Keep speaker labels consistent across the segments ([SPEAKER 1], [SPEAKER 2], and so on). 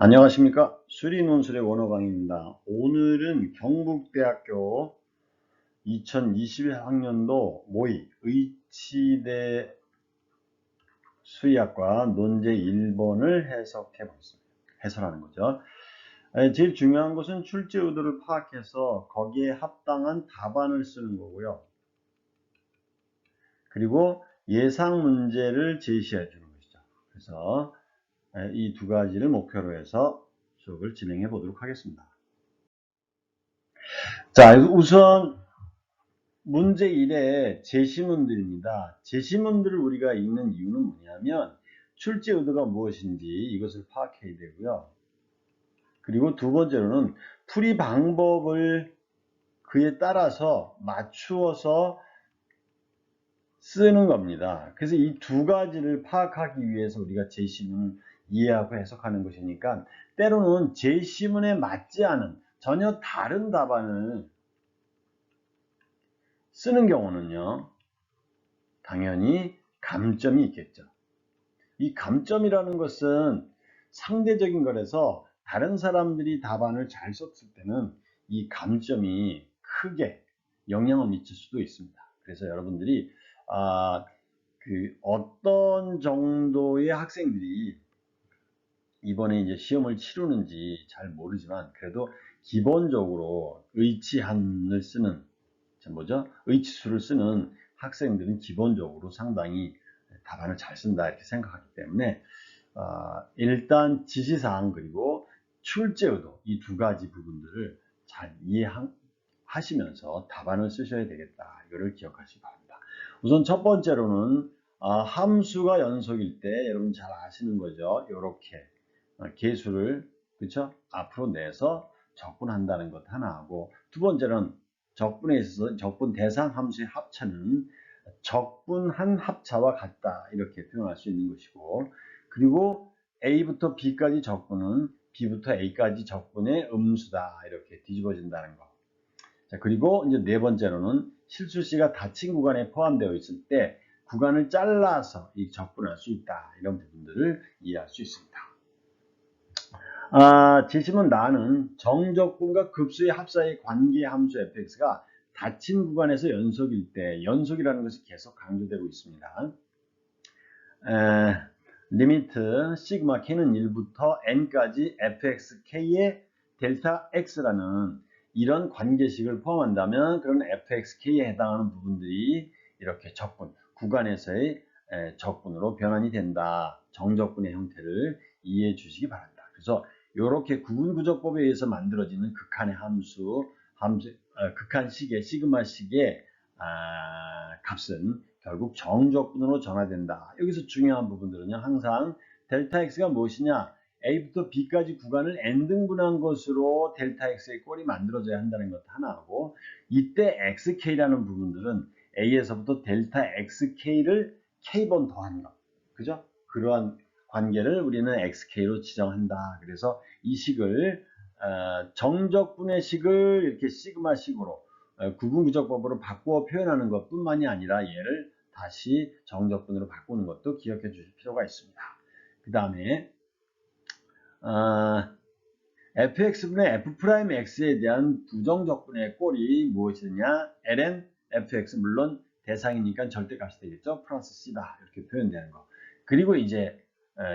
[SPEAKER 1] 안녕하십니까 수리논술의 원어강입니다. 오늘은 경북대학교 2021학년도 모의 의치대 수의학과 논제 1번을 해석해 보겠습니다. 해설하는 거죠. 에, 제일 중요한 것은 출제 의도를 파악해서 거기에 합당한 답안을 쓰는 거고요. 그리고 예상 문제를 제시해 주는 것이죠. 그래서 이 두 가지를 목표로 해서 수업을 진행해 보도록 하겠습니다. 자, 우선 문제 1의 제시문들입니다. 제시문들을 우리가 읽는 이유는 뭐냐면 출제 의도가 무엇인지 이것을 파악해야 되고요. 그리고 두 번째로는 풀이 방법을 그에 따라서 맞추어서 쓰는 겁니다. 그래서 이 두 가지를 파악하기 위해서 우리가 제시문을 이해하고 해석하는 것이니까 때로는 제 시문에 맞지 않은 전혀 다른 답안을 쓰는 경우는요. 당연히 감점이 있겠죠. 이 감점이라는 것은 상대적인 거라서 다른 사람들이 답안을 잘 썼을 때는 이 감점이 크게 영향을 미칠 수도 있습니다. 그래서 여러분들이 아, 그 어떤 정도의 학생들이 이번에 이제 시험을 치르는지 잘 모르지만 그래도 기본적으로 의치한을 쓰는 뭐죠? 의치수를 쓰는 학생들은 기본적으로 상당히 답안을 잘 쓴다 이렇게 생각하기 때문에 어, 일단 지시사항 그리고 출제 의도 이 두 가지 부분들을 잘 이해하시면서 답안을 쓰셔야 되겠다 이거를 기억하시기 바랍니다. 우선 첫 번째로는 어, 함수가 연속일 때 여러분 잘 아시는 거죠. 이렇게 개수를 그쵸 앞으로 내서 적분한다는 것 하나 하고 두 번째는 적분에 있어서 적분 대상 함수의 합차는 적분한 합차와 같다 이렇게 표현할 수 있는 것이고 그리고 a부터 b까지 적분은 b부터 a까지 적분의 음수다 이렇게 뒤집어진다는 거. 자 그리고 이제 네 번째로는 실수시가 닫힌 구간에 포함되어 있을 때 구간을 잘라서 이 적분할 수 있다 이런 부분들을 이해할 수 있습니다. 아, 제시문 나는 정적분과 급수의 합사의 관계 함수 fx가 닫힌 구간에서 연속일 때 연속이라는 것이 계속 강조되고 있습니다. 에, 리미트 시그마 k는 1부터 n까지 fxk의 델타 x라는 이런 관계식을 포함한다면 그런 fxk에 해당하는 부분들이 이렇게 적분, 구간에서의 적분으로 변환이 된다. 정적분의 형태를 이해해 주시기 바랍니다. 그래서 이렇게 구분구조법에 의해서 만들어지는 극한의 함수, 함수 어, 극한식의 시그마식의 아, 값은 결국 정적분으로 전화된다. 여기서 중요한 부분들은요. 항상 델타 x가 무엇이냐? a부터 b까지 구간을 n등분한 것으로 델타 x의 꼴이 만들어져야 한다는 것 하나하고 이때 xk라는 부분들은 a에서부터 델타 xk를 k번 더한 것. 그죠? 그러한 관계를 우리는 xk로 지정한다. 그래서 이 식을 어, 정적분의 식을 이렇게 시그마식으로 어, 구분구적법으로 바꾸어 표현하는 것뿐만이 아니라 얘를 다시 정적분으로 바꾸는 것도 기억해 주실 필요가 있습니다. 그 다음에 어, fx분의 f'x에 대한 부정적분의 꼴이 무엇이냐 ln fx 물론 대상이니까 절대값이 되겠죠. 플러스 c다 이렇게 표현되는 거. 그리고 이제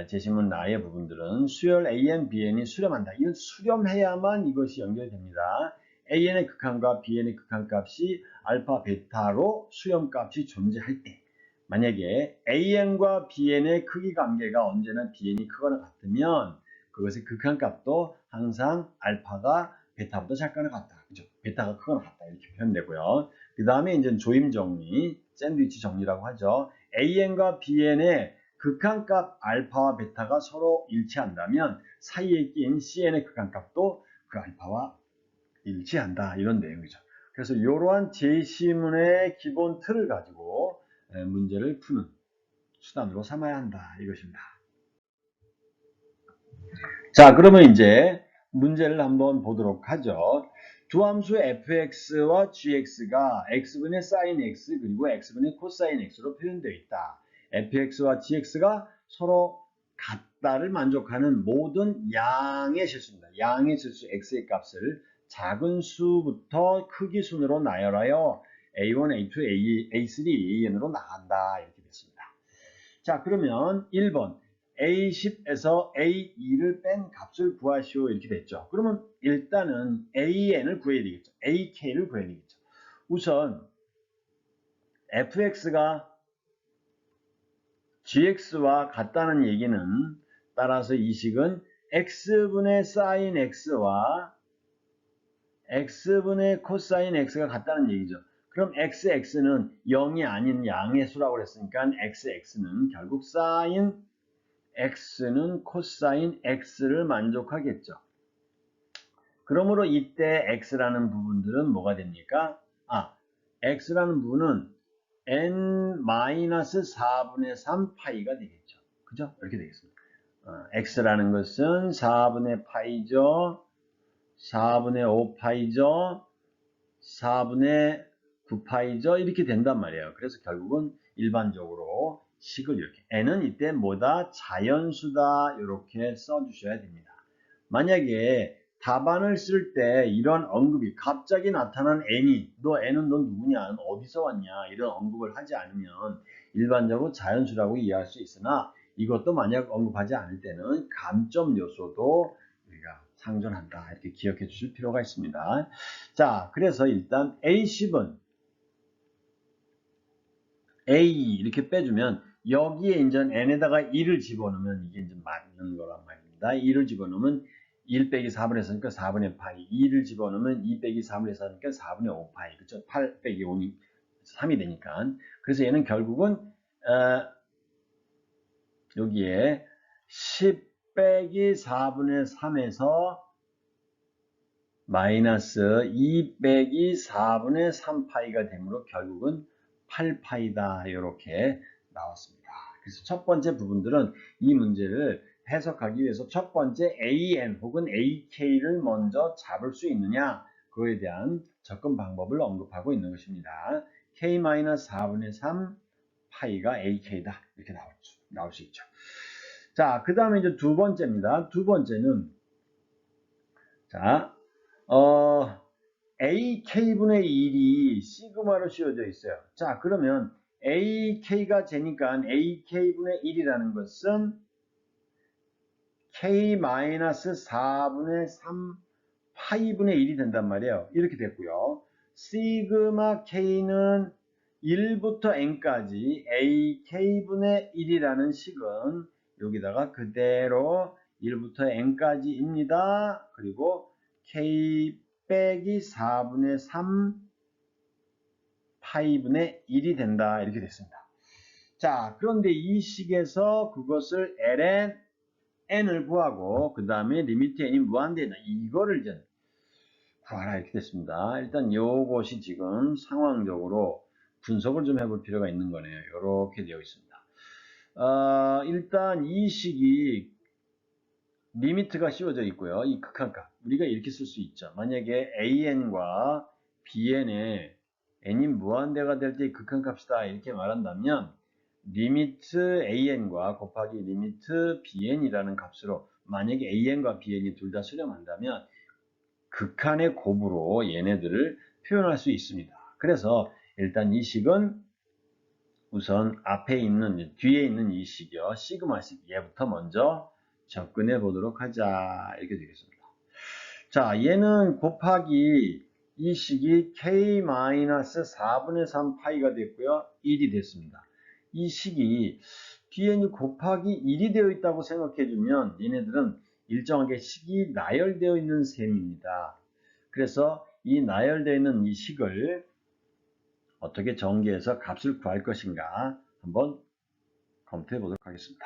[SPEAKER 1] 제시문 나의 부분들은 수열 AN, BN이 수렴한다. 이건 수렴해야만 이것이 연결됩니다. AN의 극한과 BN의 극한값이 알파, 베타로 수렴값이 존재할 때 만약에 AN과 BN의 크기 관계가 언제나 BN이 크거나 같으면 그것의 극한값도 항상 알파가 베타보다 작거나 같다. 그죠? 베타가 크거나 같다. 이렇게 표현되고요. 그 다음에 이제 조임 정리, 샌드위치 정리라고 하죠. AN과 BN의 극한값 알파와 베타가 서로 일치한다면 사이에 낀 CN의 극한값도 그 알파와 일치한다. 이런 내용이죠. 그래서 이러한 제시문의 기본 틀을 가지고 문제를 푸는 수단으로 삼아야 한다. 이것입니다. 자, 그러면 이제 문제를 한번 보도록 하죠. 두 함수 fx와 gx가 x분의 sin x 그리고 x분의 코사인 x로 표현되어 있다. Fx와 gx가 서로 같다를 만족하는 모든 양의 실수입니다. 양의 실수 x의 값을 작은 수부터 크기 순으로 나열하여 a1, a2, a, a3, an으로 나간다 이렇게 됐습니다. 자 그러면 1번 a10에서 a2를 뺀 값을 구하시오 이렇게 됐죠. 그러면 일단은 an을 구해야 되겠죠. ak를 구해야 되겠죠. 우선 fx가 gx와 같다는 얘기는 따라서 이 식은 x분의 sin x와 x분의 코사인 x가 같다는 얘기죠. 그럼 xx는 0이 아닌 양의 수라고 그랬으니까 xx는 결국 sin x는 코사인 x를 만족하겠죠. 그러므로 이때 x라는 부분들은 뭐가 됩니까? 아, x라는 부분은 n-4분의 3 파이가 되겠죠. 그죠? 이렇게 되겠습니다. 어, x라는 것은 4분의 파이죠. 4분의 5 파이죠. 4분의 9 파이죠. 이렇게 된단 말이에요. 그래서 결국은 일반적으로 식을 이렇게 n은 이때 뭐다? 자연수다. 이렇게 써주셔야 됩니다. 만약에 답안을 쓸 때 이런 언급이 갑자기 나타난 n이 너 n은 너 누구냐? 어디서 왔냐? 이런 언급을 하지 않으면 일반적으로 자연수라고 이해할 수 있으나 이것도 만약 언급하지 않을 때는 감점 요소도 우리가 상존한다. 이렇게 기억해 주실 필요가 있습니다. 자 그래서 일단 A10은 A 이렇게 빼주면 여기에 이제 n에다가 1을 집어넣으면 이게 이제 맞는 거란 말입니다. 1을 집어넣으면 1 빼기 4분의 4니까 4분의 파이. 2를 집어넣으면 2 빼기 3분의 4니까 4분의 5 파이. 그쵸? 8 빼기 5니 3이 되니까. 그래서 얘는 결국은 어, 여기에 10 빼기 4분의 3에서 마이너스 2 빼기 4분의 3파이가 되므로 결국은 8파이다. 이렇게 나왔습니다. 그래서 첫 번째 부분들은 이 문제를 해석하기 위해서 첫 번째 AN 혹은 AK를 먼저 잡을 수 있느냐 그거에 대한 접근 방법을 언급하고 있는 것입니다. K-4분의 3 파이가 AK다 이렇게 나올 수, 나올 수 있죠. 자, 그 다음에 이제 두 번째입니다. 두 번째는 자, 어, AK분의 1이 시그마로 씌워져 있어요. 자, 그러면 AK가 되니까 AK분의 1이라는 것은 K-4분의 3 파이분의 1이 된단 말이에요. 이렇게 됐고요. 시그마 K는 1부터 n까지 AK분의 1이라는 식은 여기다가 그대로 1부터 n까지입니다. 그리고 K 빼기 4분의 3 파이분의 1이 된다. 이렇게 됐습니다. 자, 그런데 이 식에서 그것을 ln n을 구하고 그 다음에 리미트 n이 무한대다. 이거를 이제 구하라 이렇게 됐습니다. 일단 요것이 지금 상황적으로 분석을 좀 해볼 필요가 있는 거네요. 이렇게 되어 있습니다. 어, 일단 이 식이 리미트가 씌워져 있고요. 이 극한값 우리가 이렇게 쓸 수 있죠. 만약에 an과 bn에 n이 무한대가 될 때 극한값이다 이렇게 말한다면 리미트 an과 곱하기 리미트 bn이라는 값으로 만약에 an과 bn이 둘 다 수렴한다면 극한의 곱으로 얘네들을 표현할 수 있습니다. 그래서 일단 이 식은 우선 앞에 있는 뒤에 있는 이 식이요 시그마식 얘부터 먼저 접근해 보도록 하자 이렇게 되겠습니다. 자 얘는 곱하기 이 식이 k-4분의 3 파이가 됐고요 1이 됐습니다. 이 식이 뒤에는 곱하기 1이 되어 있다고 생각해 주면 얘네들은 일정하게 식이 나열되어 있는 셈입니다. 그래서 이 나열되어 있는 이 식을 어떻게 전개해서 값을 구할 것인가 한번 검토해 보도록 하겠습니다.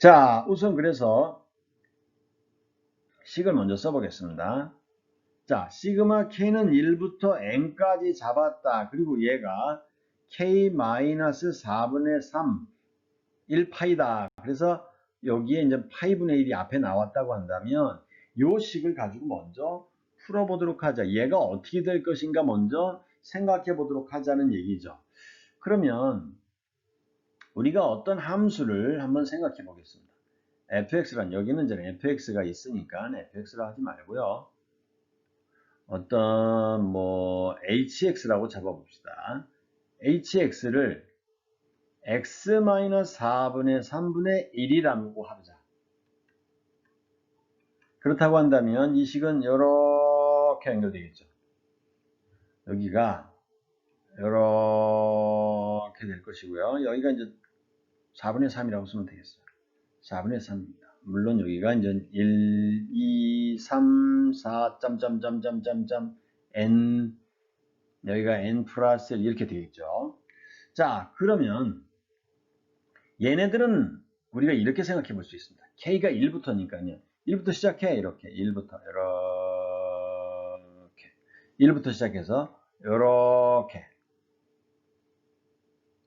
[SPEAKER 1] 자, 우선 그래서 식을 먼저 써보겠습니다. 자, 시그마 k는 1부터 n까지 잡았다. 그리고 얘가 k-4분의 3 1파이다. 그래서 여기에 이제 파이분의 1이 앞에 나왔다고 한다면 요 식을 가지고 먼저 풀어보도록 하자. 얘가 어떻게 될 것인가 먼저 생각해 보도록 하자는 얘기죠. 그러면 우리가 어떤 함수를 한번 생각해 보겠습니다. fx란 여기는 이제 fx가 있으니까 fx라 하지 말고요. 어떤 뭐 hx라고 잡아봅시다. Hx를 x-4분의 3분의 1이라고 하자. 그렇다고 한다면 이 식은 이렇게 연결되겠죠. 여기가 이렇게 될 것이고요. 여기가 이제 4분의 3이라고 쓰면 되겠어요. 4분의 3입니다. 물론 여기가 이제 1, 2, 3, 4, 점점점점점점 n 여기가 n 플러스 1 이렇게 되겠죠. 자, 그러면 얘네들은 우리가 이렇게 생각해 볼 수 있습니다. k가 1부터니까요. 1부터 시작해 이렇게 1부터 이렇게 1부터 시작해서 이렇게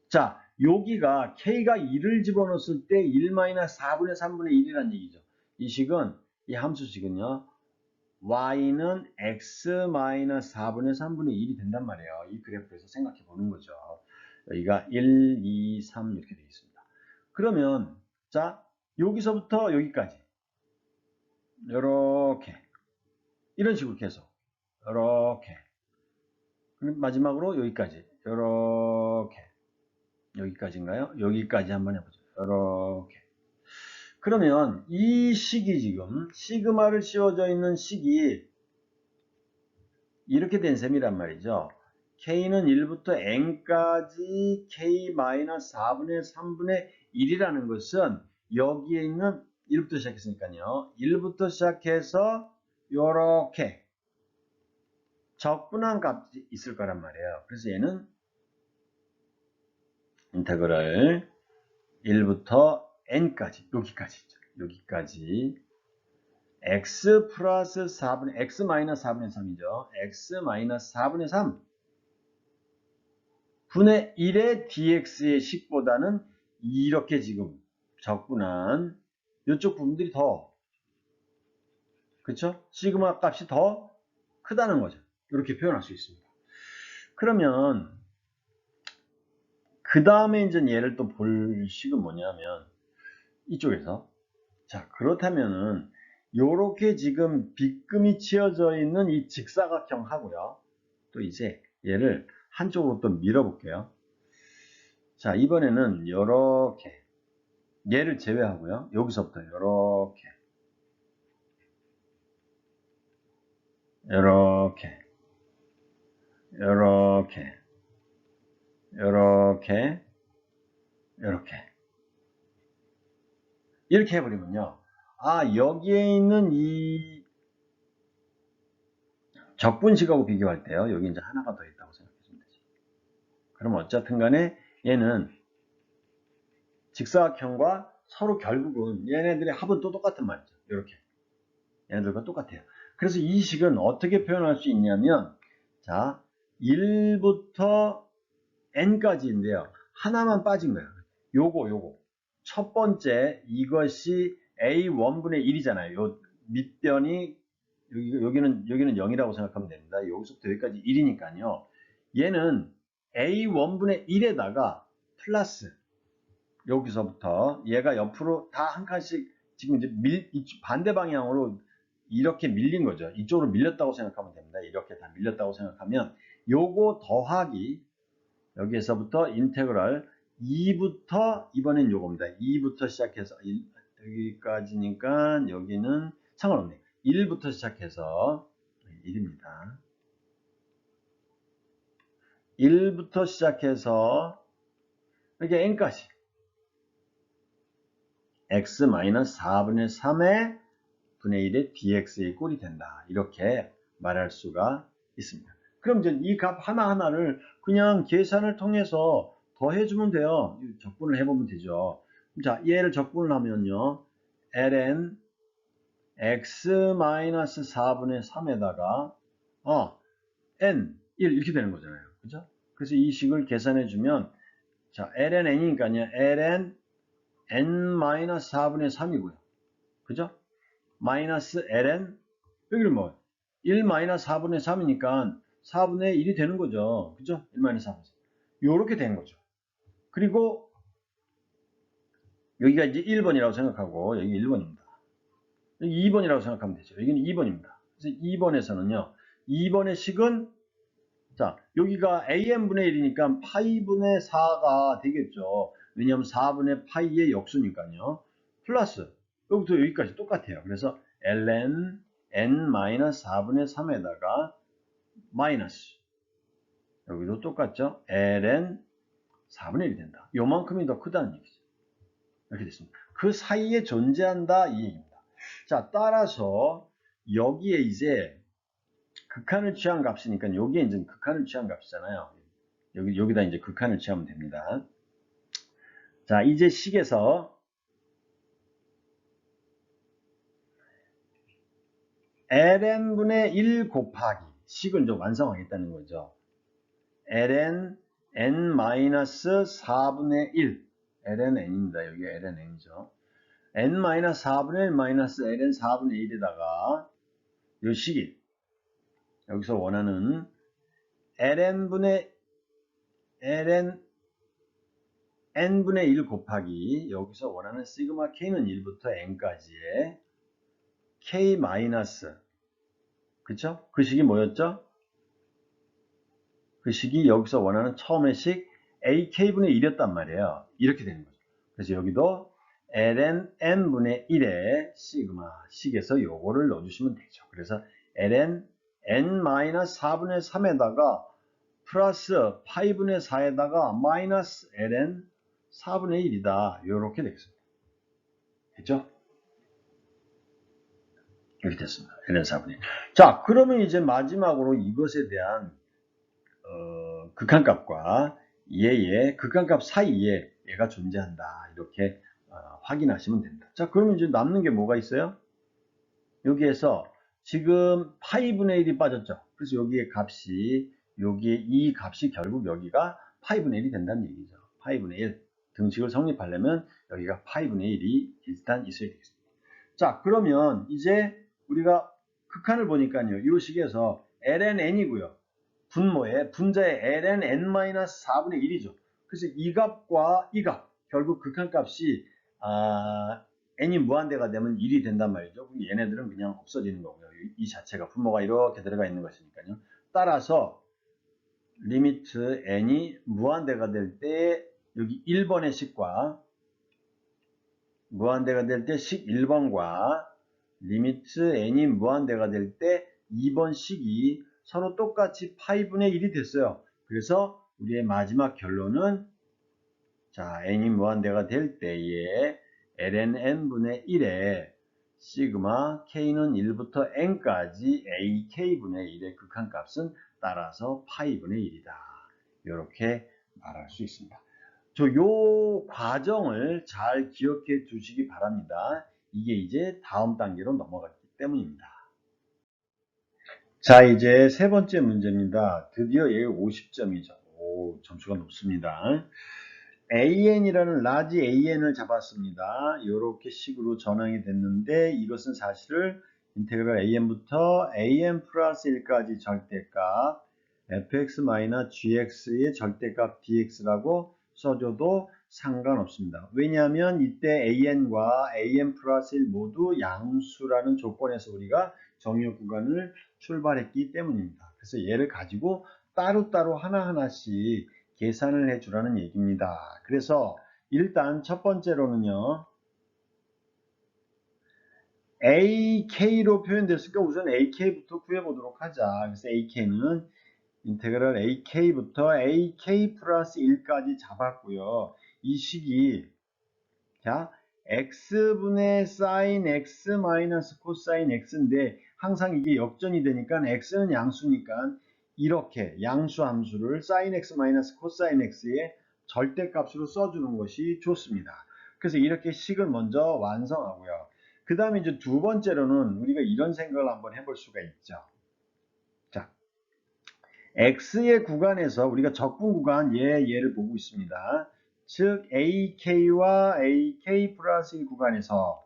[SPEAKER 1] 자 여기가 k가 1을 집어넣었을 때 1-4분의 3분의 1이라는 얘기죠. 이 식은 이 함수식은요. Y는 x-4분의 3분의 1이 된단 말이에요. 이 그래프에서 생각해 보는 거죠. 여기가 1, 2, 3 이렇게 되어 있습니다. 그러면 자 여기서부터 여기까지 이렇게 이런 식으로 계속 이렇게 마지막으로 여기까지 이렇게 여기까지인가요? 여기까지 한번 해보죠. 이렇게 그러면 이 식이 지금 시그마를 씌워져 있는 식이 이렇게 된 셈이란 말이죠. k는 1부터 n까지 k-4분의 3분의 1이라는 것은 여기에 있는 1부터 시작했으니까요. 1부터 시작해서 이렇게 적분한 값이 있을 거란 말이에요. 그래서 얘는 인테그럴 1부터 n까지 여기까지 여기까지 x 플러스 4분의 x 마이너스 4분의 3이죠. x 마이너스 4분의 3 분의 1의 dx의 식보다는 이렇게 지금 적분한 이쪽 부분들이 더 그쵸? 시그마 값이 더 크다는 거죠. 이렇게 표현할 수 있습니다. 그러면 그 다음에 이제 얘를 또 볼 식은 뭐냐면 이쪽에서 자 그렇다면은 요렇게 지금 빗금이 치어져 있는 이 직사각형 하고요. 또 이제 얘를 한쪽으로 또 밀어 볼게요. 자 이번에는 요렇게 얘를 제외하고요. 여기서부터 요렇게 요렇게 요렇게 요렇게 요렇게 이렇게 해버리면요. 아 여기에 있는 이 적분식하고 비교할 때요. 여기 이제 하나가 더 있다고 생각해주면 되죠. 그럼 어쨌든 간에 얘는 직사각형과 서로 결국은 얘네들의 합은 또 똑같은 말이죠. 이렇게 얘네들과 똑같아요. 그래서 이 식은 어떻게 표현할 수 있냐면 자 1부터 n까지인데요. 하나만 빠진 거예요. 요거 요거 첫 번째 이것이 a1분의 1이잖아요. 요 밑변이 여기, 여기 는 여기는 0이라고 생각하면 됩니다. 여기서부터 여기까지 1이니까요. 얘는 a1분의 1에다가 플러스 여기서부터 얘가 옆으로 다 한 칸씩 지금 이제 밀, 반대 방향으로 이렇게 밀린 거죠. 이쪽으로 밀렸다고 생각하면 됩니다. 이렇게 다 밀렸다고 생각하면 요거 더하기 여기에서부터 인테그랄 2부터 이번엔 요겁니다. 2부터 시작해서 여기까지니까 여기는 상관없네요. 1부터 시작해서 1입니다. 1부터 시작해서 이렇게 n까지 x-4분의 3의 분의 1의 dx의 꼴이 된다. 이렇게 말할 수가 있습니다. 그럼 이제 이 값 하나하나를 그냥 계산을 통해서 더해주면 돼요. 적분을 해보면 되죠. 자, 얘를 적분을 하면요. ln x-4분의 3에다가 어, n 1 이렇게 되는 거잖아요. 그죠? 그래서 이 식을 계산해 주면 자, ln n이니까요. ln n-4분의 3이고요. 그죠? 마이너스 ln 여기는 뭐 1-4분의 3이니까 4분의 1이 되는 거죠. 그죠? 1-4분의 3. 요렇게 된 거죠. 그리고 여기가 이제 1번이라고 생각하고 여기 1번입니다. 여기 2번이라고 생각하면 되죠. 여기는 2번입니다. 그래서 2번에서는요. 2번의 식은 자 여기가 am분의 1이니까 파이분의 4가 되겠죠. 왜냐하면 4분의 파이의 역수니까요. 플러스 여기부터 여기까지 똑같아요. 그래서 ln n-4분의 3에다가 마이너스 여기도 똑같죠. ln 4분의 1이 된다. 요만큼이 더 크다는 얘기죠. 이렇게 됐습니다. 그 사이에 존재한다 이 얘기입니다. 자 따라서 여기에 이제 극한을 취한 값이니까 여기에 이제 극한을 취한 값이잖아요. 여기 여기다 이제 극한을 취하면 됩니다. 자 이제 식에서 ln분의 1 곱하기 식을 좀 완성하겠다는 거죠. ln n-4분의 1 ln n입니다. 여기 ln n이죠. n-4분의 1 마이너스 ln 4분의 1에다가 이 식이 여기서 원하는 ln분의 ln n분의 1 곱하기 여기서 원하는 시그마 k는 1부터 n까지의 k 마이너스 그쵸? 그 식이 뭐였죠? 그 식이 여기서 원하는 처음의 식 ak분의 1이었단 말이에요. 이렇게 되는 거죠. 그래서 여기도 ln n분의 1의 시그마 식에서 요거를 넣어주시면 되죠. 그래서 ln n-4분의 3에다가 플러스 8분의 4에다가 마이너스 ln 4분의 1이다. 이렇게 되겠습니다. 됐죠? 이렇게 됐습니다. ln 4분의 1. 자, 그러면 이제 마지막으로 이것에 대한 어, 극한값과 얘의 극한값 사이에 얘가 존재한다. 이렇게 어, 확인하시면 됩니다. 자, 그러면 이제 남는 게 뭐가 있어요? 여기에서 지금 파이분의 1이 빠졌죠. 그래서 여기에 값이 여기에 이 값이 결국 여기가 파이분의 1이 된다는 얘기죠. 파이분의 1 등식을 성립하려면 여기가 파이분의 1이 일단 있어야 되겠습니다. 자, 그러면 이제 우리가 극한을 보니까요. 이 식에서 lnn이고요. 분모에 분자의 ln n-4분의 1이죠. 그래서 이 값과 이 값, 결국 극한값이 아, n이 무한대가 되면 1이 된단 말이죠. 그럼 얘네들은 그냥 없어지는 거고요. 이, 이 자체가 분모가 이렇게 들어가 있는 것이니까요. 따라서 리미트 n이 무한대가 될 때 여기 1번의 식과 무한대가 될 때 식 1번과 리미트 n이 무한대가 될 때 2번 식이 서로 똑같이 파이분의 1이 됐어요. 그래서 우리의 마지막 결론은 자 n이 무한대가 될 때에 ln n분의 1에 시그마 k는 1부터 n까지 ak분의 1의 극한값은 따라서 파이분의 1이다. 이렇게 말할 수 있습니다. 저 요 과정을 잘 기억해 두시기 바랍니다. 이게 이제 다음 단계로 넘어갔기 때문입니다. 자, 이제 세 번째 문제입니다. 드디어 얘 50점이죠. 오, 점수가 높습니다. AN이라는 라지 AN을 잡았습니다. 이렇게 식으로 전환이 됐는데 이것은 사실을 인테그랄 AN부터 AN 플러스 1까지 절대값 fx-gx의 절대값 dx라고 써줘도 상관없습니다. 왜냐하면 이때 an과 an 플러스 1 모두 양수라는 조건에서 우리가 정의역 구간을 출발했기 때문입니다. 그래서 얘를 가지고 따로따로 하나하나씩 계산을 해주라는 얘기입니다. 그래서 일단 첫 번째로는요. ak로 표현됐으니까 우선 ak부터 구해보도록 하자. 그래서 ak는 인테그랄 ak부터 ak 플러스 1까지 잡았고요. 이 식이 자 x분의 사인 x 마이너스 코사인 x인데 항상 이게 역전이 되니까 x는 양수니까 이렇게 양수 함수를 사인 x 마이너스 코사인 x의 절대값으로 써주는 것이 좋습니다. 그래서 이렇게 식을 먼저 완성하고요. 그 다음에 이제 두 번째로는 우리가 이런 생각을 한번 해볼 수가 있죠. 자, x의 구간에서 우리가 적분 구간 얘 얘를 보고 있습니다. 즉 ak와 ak 플러스 1 구간에서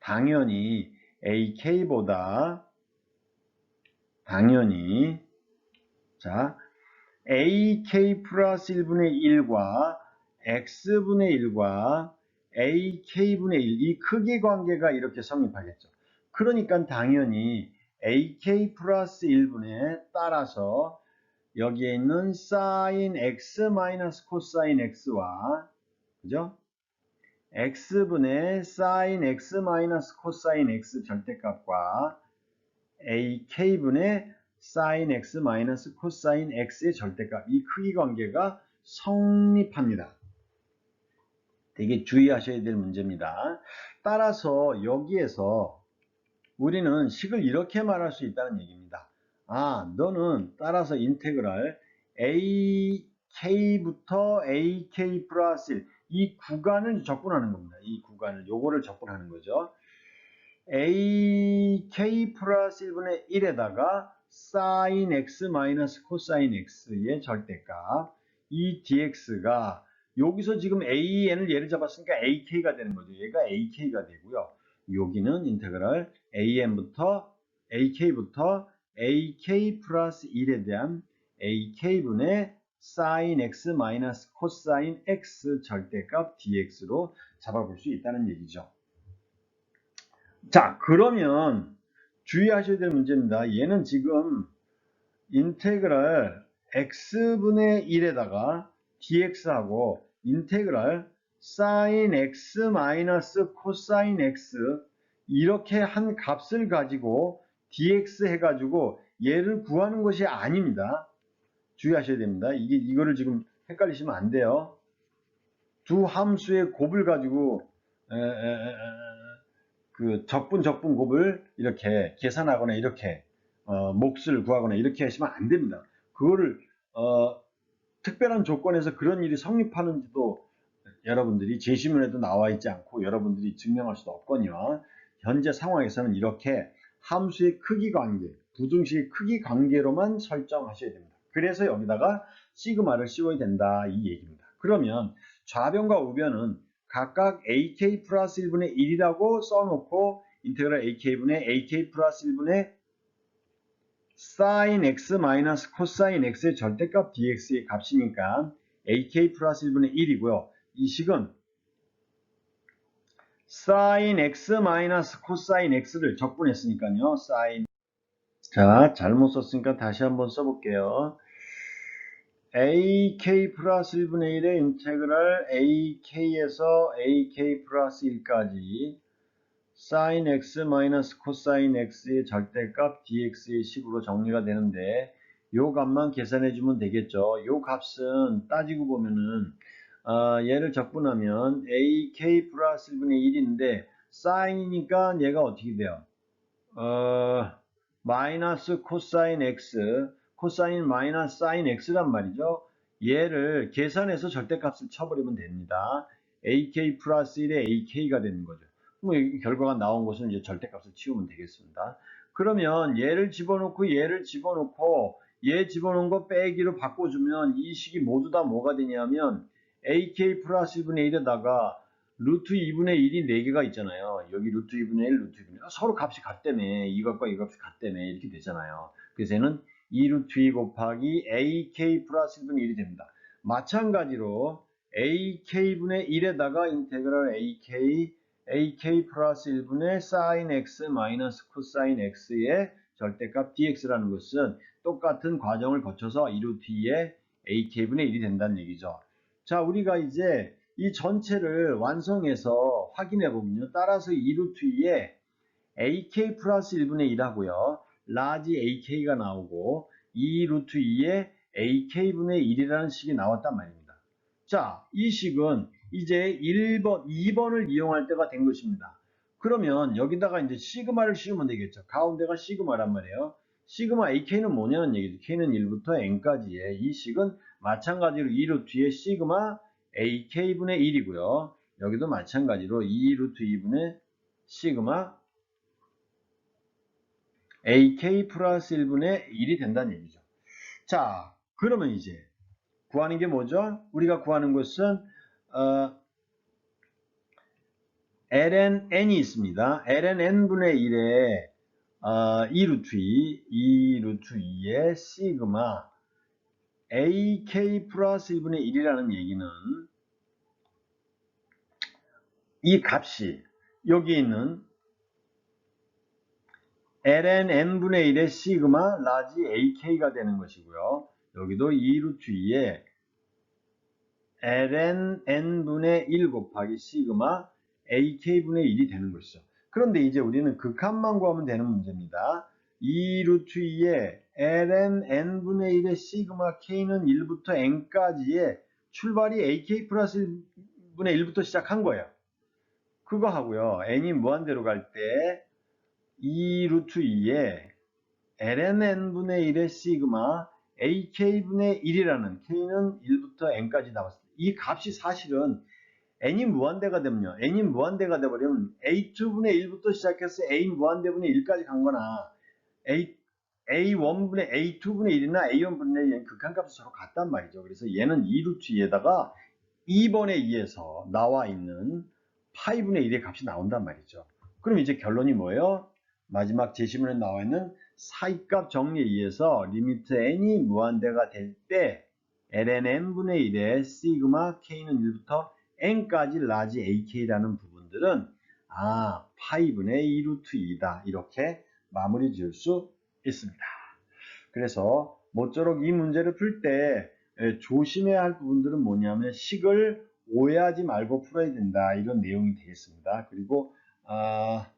[SPEAKER 1] 당연히 ak보다 당연히 자 ak 플러스 1분의 1과 x분의 1과 ak분의 1, 이 크기 관계가 이렇게 성립하겠죠. 그러니까 당연히 ak 플러스 1분에 따라서 여기에 있는 sin x 마이너스 코사인 x와 그죠? X분의 sin x 마이너스 코사인 x 절대값과 ak분의 sin x 마이너스 코사인 x의 절대값 이 크기 관계가 성립합니다. 되게 주의하셔야 될 문제입니다. 따라서 여기에서 우리는 식을 이렇게 말할 수 있다는 얘기입니다. 아, 너는 따라서 인테그랄 ak부터 ak 플러스 1, 이 구간을 접근하는 겁니다. 이 구간을, 요거를 접근하는 거죠. ak 플러스 1분의 1에다가 sin x 마이너스 코사인 x의 절대값, 이 dx가 여기서 지금 an을 예를 잡았으니까 ak가 되는 거죠. 얘가 ak가 되고요. 여기는 인테그랄 an부터 ak부터 ak 플러스 1에 대한 ak분의 sin x 마이너스 코사인 x 절대값 dx로 잡아볼 수 있다는 얘기죠. 자, 그러면 주의하셔야 될 문제입니다. 얘는 지금 인테그랄 x분의 1에다가 dx하고 인테그랄 sin x 마이너스 코사인 x 이렇게 한 값을 가지고 dx 해가지고 얘를 구하는 것이 아닙니다. 주의하셔야 됩니다. 이게 이거를 지금 헷갈리시면 안 돼요. 두 함수의 곱을 가지고 에, 에, 에, 그 적분 적분 곱을 이렇게 계산하거나 이렇게 어, 몫을 구하거나 이렇게 하시면 안 됩니다. 그거를 어, 특별한 조건에서 그런 일이 성립하는지도 여러분들이 제시문에도 나와 있지 않고 여러분들이 증명할 수도 없거니와 현재 상황에서는 이렇게 함수의 크기 관계, 부등식의 크기 관계로만 설정하셔야 됩니다. 그래서 여기다가 시그마를 씌워야 된다 이 얘기입니다. 그러면 좌변과 우변은 각각 ak 플러스 1분의 1이라고 써놓고 인테그랄 ak분의 ak 플러스 1분의 sin x 마이너스 코사인 x의 절대값 dx의 값이니까 ak 플러스 1분의 1이고요. 이 식은 sin x 마이너스 코사인 x를 적분했으니까요. sin 자 잘못 썼으니까 다시 한번 써볼게요. ak 플러스 1분의 1의 인테그랄 ak에서 ak 플러스 1까지 sin x 마이너스 코사인 x의 절대값 dx의 식으로 정리가 되는데 요 값만 계산해 주면 되겠죠. 요 값은 따지고 보면은 어, 얘를 적분하면 ak 플러스 1분의 1인데 sign이니까 얘가 어떻게 돼요? 어, 마이너스 코사인 x 코사인 마이너스 사인 x란 말이죠. 얘를 계산해서 절대값을 쳐버리면 됩니다. ak 플러스 1에 ak가 되는 거죠. 뭐 결과가 나온 것은 이제 절대값을 치우면 되겠습니다. 그러면 얘를 집어넣고 얘를 집어넣고 얘 집어넣은 거 빼기로 바꿔주면 이 식이 모두 다 뭐가 되냐면 ak 플러스 1분의 1에다가 루트 2분의 1이 4개가 있잖아요. 여기 루트 2분의 1, 루트 2분의 1. 서로 값이 같다며. 이 값과 이 값이 같다며. 이렇게 되잖아요. 그래서 얘는 2 루트 2 곱하기 ak 플러스 1분의 1이 됩니다. 마찬가지로 ak분의 1에다가 인테그랄 ak ak 플러스 1분의 sin x 마이너스 코사인 x의 절대값 dx라는 것은 똑같은 과정을 거쳐서 2루트 2의 ak분의 1이 된다는 얘기죠. 자, 우리가 이제 이 전체를 완성해서 확인해 보면요. 따라서 2루트 2에 ak 플러스 1분의 1 하고요. 라지 ak가 나오고 2 루트 2에 ak분의 1이라는 식이 나왔단 말입니다. 자, 이 식은 이제 1번, 2번을 이용할 때가 된 것입니다. 그러면 여기다가 이제 시그마를 씌우면 되겠죠. 가운데가 시그마란 말이에요. 시그마 ak는 뭐냐는 얘기죠. k는 1부터 n까지의 이 식은 마찬가지로 2 루트 2의 시그마 ak분의 1이고요. 여기도 마찬가지로 2 루트 2분의 시그마 ak 플러스 1분의 1이 된다는 얘기죠. 자, 그러면 이제 구하는 게 뭐죠? 우리가 구하는 것은 어, ln n이 있습니다. ln n분의 1에 어, 2 루트 2, 2 루트 2의 시그마 ak 플러스 1분의 1이라는 얘기는 이 값이 여기 있는 ln n분의 1의 시그마 라지 ak가 되는 것이고요. 여기도 2 루트 2에 ln n분의 1 곱하기 시그마 ak분의 1이 되는 것이죠. 그런데 이제 우리는 극한만 구하면 되는 문제입니다. 2 루트 2에 ln n분의 1의 시그마 k는 1부터 n까지의 출발이 ak 플러스 1분의 1부터 시작한 거예요. 그거 하고요. n이 무한대로 갈 때 2 루트 2에 ln n분의 1의 시그마 ak분의 1이라는 k는 1부터 n까지 나왔을 때 이 값이 사실은 n이 무한대가 되면요. n이 무한대가 되버리면 a2분의 1부터 시작해서 a 무한대분의 1까지 간 거나 a, a1분의 a2분의 1이나 a1분의 1은 극한값이 서로 같단 말이죠. 그래서 얘는 2루트 2에다가 2번에 2에서 나와 있는 파이분의 1의 값이 나온단 말이죠. 그럼 이제 결론이 뭐예요? 마지막 제시문에 나와 있는 사이값 정리에 의해서 리미트 n이 무한대가 될 때 ln n분의 1의 시그마 k는 1부터 n까지 라지 ak라는 부분들은 아 파이분의 2루트 2다 이렇게 마무리 지을 수 있습니다. 그래서 모쪼록 이 문제를 풀 때 조심해야 할 부분들은 뭐냐면 식을 오해하지 말고 풀어야 된다 이런 내용이 되겠습니다. 그리고 아,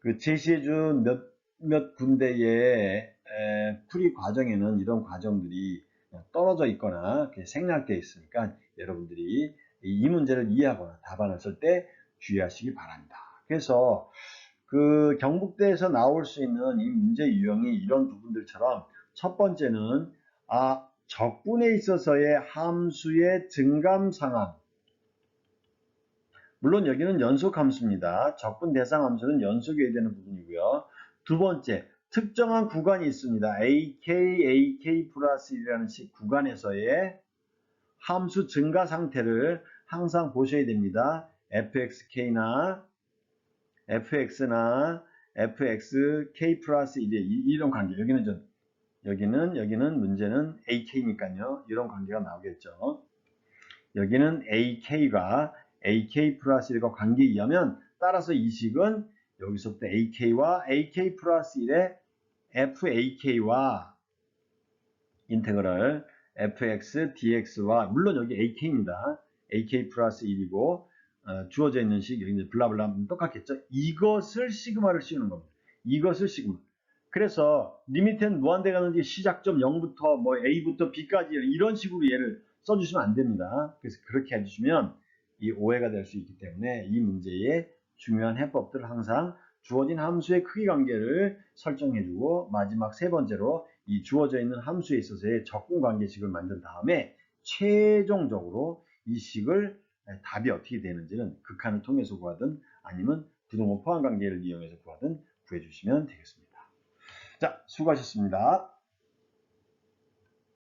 [SPEAKER 1] 그 제시해준 몇, 몇 군데의 풀이 과정에는 이런 과정들이 떨어져 있거나 생략되어 있으니까 여러분들이 이 문제를 이해하거나 답안을 쓸 때 주의하시기 바랍니다. 그래서 그 경북대에서 나올 수 있는 이 문제 유형이 이런 부분들처럼 첫 번째는 아 적분에 있어서의 함수의 증감 상황 물론 여기는 연속 함수입니다. 적분 대상 함수는 연속이어야 되는 부분이고요. 두 번째 특정한 구간이 있습니다. AK, AK 플러스 1이라는 구간에서의 함수 증가 상태를 항상 보셔야 됩니다. fxk나 fx나 fxk 플러스 1의 이런 관계 여기는 좀 여기는 여기는 문제는 ak니까요. 이런 관계가 나오겠죠. 여기는 ak가 ak 플러스 1과 관계에 의하면 따라서 이 식은 여기서부터 ak와 ak 플러스 1의 fak와 인테그럴 fx dx와 물론 여기 ak입니다. ak 플러스 1이고 어, 주어져 있는 식 여기 이제 블라블라 똑같겠죠. 이것을 시그마를 씌우는 겁니다. 이것을 시그마. 그래서 리미트는 무한대 가는지 시작점 0부터 뭐 a부터 b까지 이런 식으로 얘를 써주시면 안 됩니다. 그래서 그렇게 해주시면 이 오해가 될 수 있기 때문에 이 문제의 중요한 해법들을 항상 주어진 함수의 크기 관계를 설정해주고 마지막 세 번째로 이 주어져 있는 함수에 있어서의 적분 관계식을 만든 다음에 최종적으로 이 식을 답이 어떻게 되는지는 극한을 통해서 구하든 아니면 부동호 포함 관계를 이용해서 구하든 구해주시면 되겠습니다. 자, 수고하셨습니다.